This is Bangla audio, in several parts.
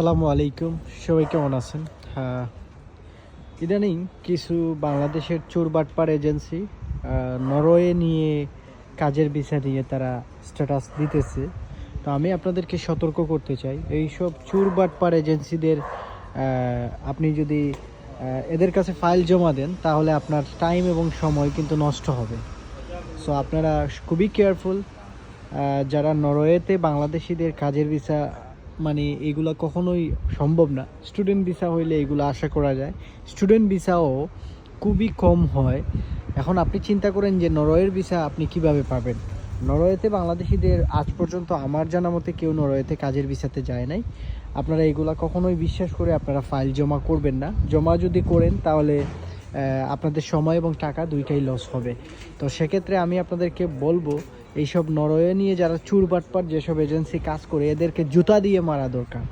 আসসালামু আলাইকুম। সবাই কেমন আছেন? হ্যাঁ ইদানিং কিছু বাংলাদেশের চোর বাটপার এজেন্সি নরওয়ে নিয়ে কাজের ভিসা নিয়ে তারা স্ট্যাটাস দিতেছে। তো আমি আপনাদেরকে সতর্ক করতে চাই। এইসব চোর বাটপার এজেন্সিদের আপনি যদি এদের কাছে ফাইল জমা দেন, তাহলে আপনার টাইম এবং সময় কিন্তু নষ্ট হবে। সো আপনারা খুবই কেয়ারফুল যারা নরওয়েতে বাংলাদেশিদের কাজের ভিসা মানে এগুলা কখনোই সম্ভব না। স্টুডেন্ট ভিসা হইলে এগুলো আশা করা যায়। স্টুডেন্ট ভিসাও খুবই কম হয়। এখন আপনি চিন্তা করেন যে নরওয়ের ভিসা আপনি কীভাবে পাবেন? নরওয়েতে বাংলাদেশিদের আজ পর্যন্ত আমার জানা মতে কেউ নরওয়েতে কাজের ভিসাতে যায় নাই। আপনারা এগুলা কখনোই বিশ্বাস করে আপনারা ফাইল জমা করবেন না। জমা যদি করেন তাহলে আপনাদের সময় এবং টাকা দুইটাই লস হবে। তো সেক্ষেত্রে আমি আপনাদেরকে বলব এইসব নরওয়ে নিয়ে যারা চুর বাটপাট যেসব এজেন্সি কাজ করে, এদেরকে জুতা দিয়ে মারা দরকার।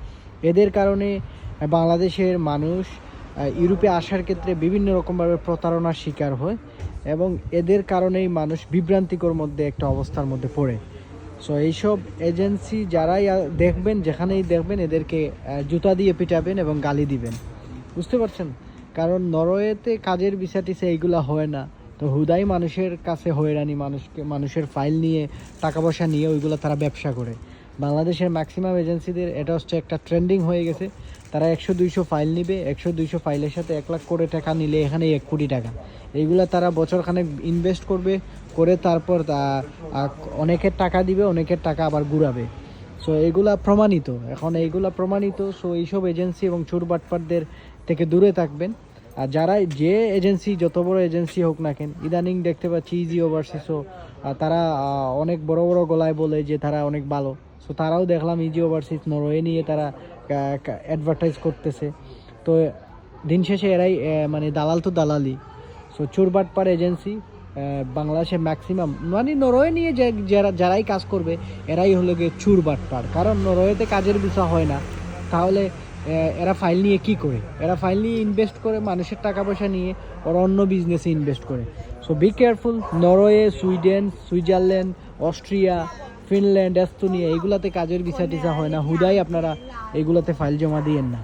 এদের কারণে বাংলাদেশের মানুষ ইউরোপে আসার ক্ষেত্রে বিভিন্ন রকমভাবে প্রতারণার শিকার হয় এবং এদের কারণেই মানুষ বিভ্রান্তিকর মধ্যে একটা অবস্থার মধ্যে পড়ে। সো এইসব এজেন্সি যারাই দেখবেন, যেখানেই দেখবেন, এদেরকে জুতা দিয়ে পিটাবেন এবং গালি দিবেন। বুঝতে পারছেন? কারণ নরওয়েতে কাজের ভিসা টিসা এইগুলা হয় না। তো হুদাই মানুষের কাছে হয়রানি, মানুষকে, মানুষের ফাইল নিয়ে টাকা পয়সা নিয়ে ওইগুলো তারা ব্যবসা করে। বাংলাদেশের ম্যাক্সিমাম এজেন্সিদের এটা হচ্ছে একটা ট্রেন্ডিং হয়ে গেছে। তারা একশো দুইশো ফাইল নিবে, একশো দুইশো ফাইলের সাথে এক লাখ করে টাকা নিলে এখানে এক কোটি টাকা। এইগুলো তারা বছরখানেক ইনভেস্ট করবে, করে তারপর অনেকের টাকা দিবে, অনেকের টাকা আবার ঘুরাবে। সো এগুলা প্রমাণিত। এখন এইগুলা প্রমাণিত সো এইসব এজেন্সি এবং চোর বাটপাটদের থেকে দূরে থাকবেন। আর যারা যে এজেন্সি, যত বড় এজেন্সি হোক না কেন, ইদানিং দেখতে পাচ্ছি ইজি ওভারসিসও তারা অনেক বড় বড় গলায় বলে যে তারা অনেক ভালো। সো তারাও দেখলাম ইজি ওভারসিস নরওয়ে নিয়ে তারা অ্যাডভার্টাইজ করতেছে। তো, দিন শেষে এরাই মানে দালাল তো দালালি সো চোরবাটপার এজেন্সি বাংলাদেশে ম্যাক্সিমাম মানে নরওয়ে নিয়ে যে, যারা, যারাই কাজ করবে, এরাই হলো গিয়ে চুর বাটপার কারণ নরওয়েতে কাজের ভিসা হয় না। তাহলে এরা ফাইল নিয়ে কি করে? এরা ফাইল নিয়ে ইনভেস্ট করে মানুষের টাকা পয়সা নিয়ে ওরা অন্য বিজনেসে ইনভেস্ট করে। So be careful Norway, Sweden, Switzerland, Austria, Finland, Estonia, এইগুলাতে কাজের ভিসা টিসা হয় না। হুদাই আপনারা এগুলাতে ফাইল জমা দিয়েন না।